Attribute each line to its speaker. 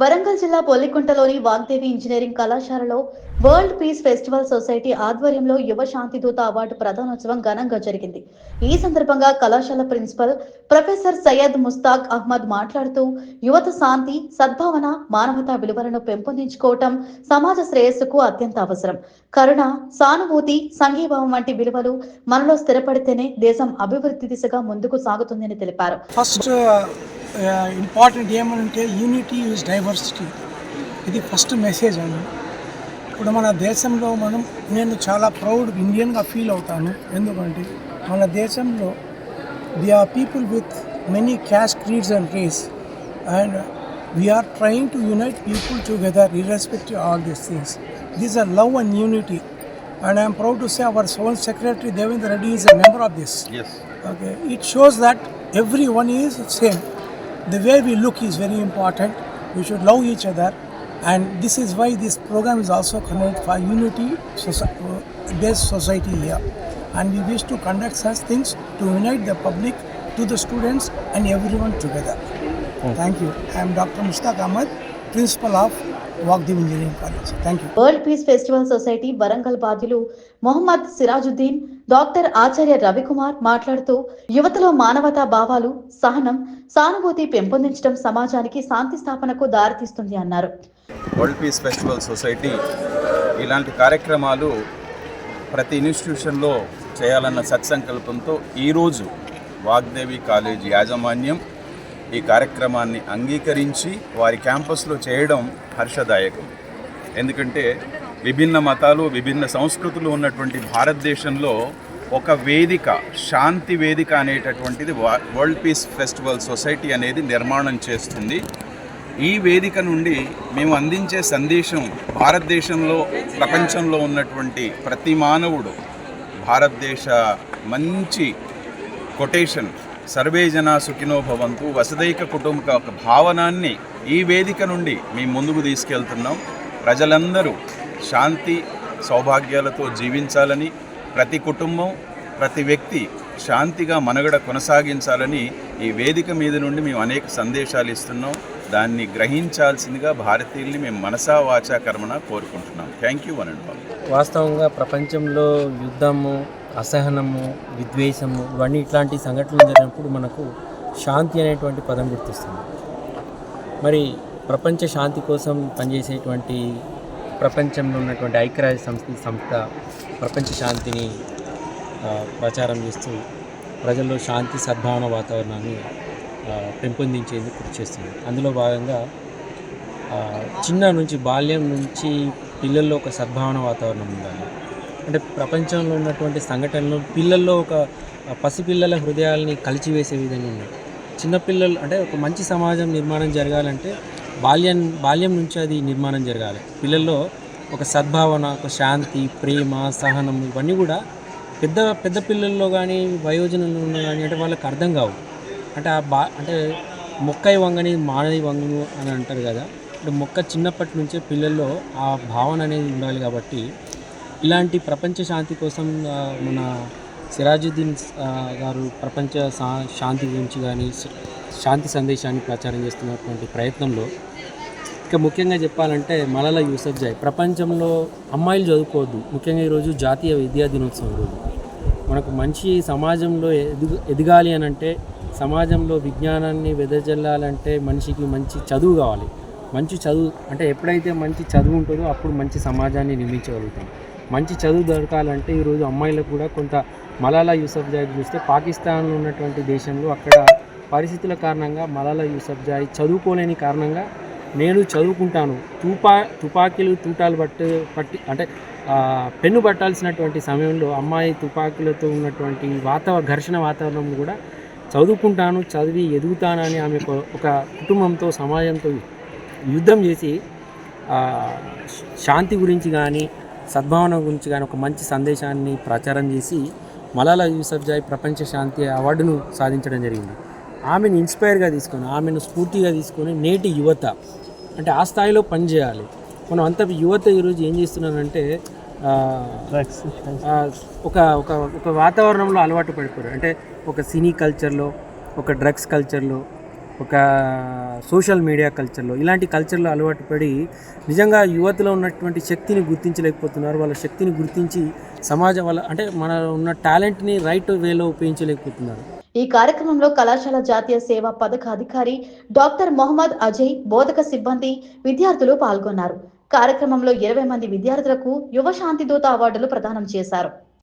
Speaker 1: వరంగల్ జిల్లా పొల్లికుంటలోని వాగ్దేవి ఇంజనీరింగ్ కళాశాలలో వరల్డ్ పీస్ ఫెస్టివల్ సొసైటీ ఆధ్వర్యంలో యువ శాంతి దూత అవార్డు ప్రధానోత్సవం ఘనంగా జరిగింది. ఈ సందర్భంగా కళాశాల ప్రిన్సిపల్ ప్రొఫెసర్ సయ్యద్ ముస్తాక్ అహ్మద్ మాట్లాడుతూ యువత శాంతి సద్భావన మానవతా విలువలను పెంపొందించుకోవటం సమాజ శ్రేయస్సుకు అత్యంత అవసరం. కరుణ సానుభూతి సంఘీభావం వంటి విలువలు మనలో స్థిరపడితేనే దేశం అభివృద్ధి దిశగా ముందుకు సాగుతుందని తెలిపారు.
Speaker 2: ఫస్ట్ ఇంపార్టెంట్ ఏమంటే యూనిటీ డైవర్సిటీ ఇది ఫస్ట్ మెసేజ్ అండి. ఇప్పుడు మన దేశంలో మనం నేను చాలా ప్రౌడ్ ఇండియన్గా ఫీల్ అవుతాను. ఎందుకంటే మన దేశంలో there are people with many caste creeds and race and we are trying to unite people together irrespective all these things. These are love and unity. And I'm proud to say our son secretary Devendra Reddy is a member of this.
Speaker 3: Yes.
Speaker 2: Okay, it shows that everyone is same. The way we look is very important. We should love each other, and this is why this program is also conducted for unity soci- uh, based society here. And we wish to conduct such things to unite the public, to the students, and everyone together. Thank you. I am Dr. Mustaq Ahmad, principal of
Speaker 1: world peace festival society Warangal బాధ్యులు Mohammed Sirajuddin doctor ఆచార్య రవికుమార్ మాట్లాడుతూ యువతలో మానవతా భావాలు సహనం సానుభూతి పెంపొందించడం సమాజానికి శాంతి స్థాపనకు దారితీస్తుంది అన్నారు.
Speaker 3: వరల్డ్ పీస్ ఫెస్టివల్ సొసైటీ ఇలాంటి కార్యక్రమాలు ప్రతి ఇన్స్టిట్యూషన్లో చేయాలన్న సత్సంకల్పంతో ఈరోజు వాగ్దేవి కాలేజ్ యాజమాన్యం ఈ కార్యక్రమాన్ని అంగీకరించి వారి క్యాంపస్లో చేయడం హర్షదాయకం. ఎందుకంటే విభిన్న మతాలు విభిన్న సంస్కృతులు ఉన్నటువంటి భారతదేశంలో ఒక వేదిక శాంతి వేదిక అనేటటువంటిది వరల్డ్ పీస్ ఫెస్టివల్ సొసైటీ అనేది నిర్మాణం చేస్తుంది. ఈ వేదిక నుండి మేము అందించే సందేశం భారతదేశంలో ప్రపంచంలో ఉన్నటువంటి ప్రతి మానవుడు భారతదేశ మంచి కొటేషన్ సర్వే జన సుఖినో భవంతు. వసుదైక కుటుంబ ఒక భావనాన్ని ఈ వేదిక నుండి మేము ముందుకు తీసుకెళ్తున్నాం. ప్రజలందరూ శాంతి సౌభాగ్యాలతో జీవించాలని ప్రతి కుటుంబం ప్రతి వ్యక్తి శాంతిగా మనుగడ కొనసాగించాలని ఈ వేదిక మీద నుండి మేము అనేక సందేశాలు ఇస్తున్నాం. దాన్ని గ్రహించాల్సిందిగా భారతీయుల్ని మేము మనసా వాచా కర్మన కోరుకుంటున్నాం. Thank you one and all.
Speaker 4: వాస్తవంగా ప్రపంచంలో యుద్ధము అసహనము విద్వేషము ఇవన్నీ ఇట్లాంటి సంఘటనలు జరిగినప్పుడు మనకు శాంతి అనేటువంటి పదం గుర్తిస్తుంది. మరి ప్రపంచ శాంతి కోసం పనిచేసేటువంటి ప్రపంచంలో ఉన్నటువంటి ఐక్యరాజ్య సంస్థ సంస్థ ప్రపంచ శాంతిని ప్రచారం చేస్తూ ప్రజల్లో శాంతి సద్భావన వాతావరణాన్ని పెంపొందించేందుకు కృషి చేస్తుంది. అందులో భాగంగా చిన్న నుంచి బాల్యం నుంచి పిల్లల్లో ఒక సద్భావన వాతావరణం ఉండాలి. అంటే ప్రపంచంలో ఉన్నటువంటి సంఘటనలు పిల్లల్లో ఒక పసిపిల్లల హృదయాల్ని కలిచివేసే విధంగా ఉన్నాయి. చిన్నపిల్లలు అంటే ఒక మంచి సమాజం నిర్మాణం జరగాలంటే బాల్యం బాల్యం నుంచి అది నిర్మాణం జరగాలి. పిల్లల్లో ఒక సద్భావన ఒక శాంతి ప్రేమ సహనం ఇవన్నీ కూడా పెద్ద పెద్ద పిల్లల్లో కానీ వయోజనంలో కానీ అంటే వాళ్ళకి అర్థం కావు. అంటే ఆ బా అంటే మొక్కై వంగని మానవి వంగును అని అంటారు కదా. అంటే మొక్క చిన్నప్పటి నుంచే పిల్లల్లో ఆ భావన అనేది ఉండాలి కాబట్టి ఇలాంటి ప్రపంచ శాంతి కోసం మన సిరాజుద్దీన్ గారు ప్రపంచ శా- శాంతి గురించి కానీ శాంతి సందేశాన్ని ప్రచారం చేస్తున్నటువంటి ప్రయత్నంలో ఇంకా ముఖ్యంగా చెప్పాలంటే మలల యూసఫ్జాయ్ ప్రపంచంలో అమ్మాయిలు చదువుకోవద్దు. ముఖ్యంగా ఈరోజు జాతీయ విద్యా దినోత్సవం రోజు. మనకు మంచి సమాజంలో ఎదుగు ఎదగాలి అని అంటే సమాజంలో విజ్ఞానాన్ని వెదజల్లాలంటే మనిషికి మంచి చదువు కావాలి. మంచి చదువు అంటే ఎప్పుడైతే మంచి చదువు ఉంటుందో అప్పుడు మంచి సమాజాన్ని నిర్మించగలుగుతాం. మంచి చదువు దొరకాలంటే ఈరోజు అమ్మాయిలకు కూడా కొంత మలాలా యూసఫ్జాయ్ చూస్తే పాకిస్తాన్లో ఉన్నటువంటి దేశంలో అక్కడ పరిస్థితుల కారణంగా మలాలా యూసఫ్జాయ్ చదువుకోలేని కారణంగా నేను చదువుకుంటాను. తుపా తుపాకీలు తూటాలు పట్టు పట్టి అంటే పెన్ను పట్టాల్సినటువంటి సమయంలో అమ్మాయి తుపాకీలతో ఉన్నటువంటి వాతావరణ ఘర్షణ వాతావరణం కూడా చదువుకుంటాను చదివి ఎదుగుతానని ఆమె ఒక- కుటుంబంతో సమాజంతో యుద్ధం చేసి శాంతి గురించి కానీ సద్భావన గురించి కానీ ఒక మంచి సందేశాన్ని ప్రచారం చేసి మలాలా యూసఫ్జాయ్ ప్రపంచ శాంతి అవార్డును సాధించడం జరిగింది. ఆమెను ఇన్స్పైర్గా తీసుకొని ఆమెను స్ఫూర్తిగా తీసుకొని నేటి యువత అంటే ఆ స్థాయిలో పనిచేయాలి. మనం అంత యువత ఈరోజు ఏం చేస్తున్నారంటే ఒక ఒక ఒక వాతావరణంలో అలవాటు పడిపోయారు. అంటే ఒక సినీ కల్చర్లో ఒక డ్రగ్స్ కల్చర్లో ఒక సోషల్ మీడియా కల్చర్లో ఇలాంటి కల్చర్లో అలవాటు పడి నిజంగా యువతలో ఉన్నటువంటి శక్తిని గుర్తించలేకపోతున్నారు. వాళ్ళ శక్తిని గుర్తించి సమాజం వల్ల అంటే మన ఉన్న టాలెంట్ని రైట్ వేలో ఉపయోగించలేకపోతున్నారు.
Speaker 1: ఈ కార్యక్రమంలో కళాశాల జాతీయ సేవా పథక అధికారి డాక్టర్ మొహమ్మద్ అజయ్ బోధక సిబ్బంది విద్యార్థులు పాల్గొన్నారు. కార్యక్రమంలో ఇరవై మంది విద్యార్థులకు యువ శాంతి దూత అవార్డులు ప్రదానం చేశారు.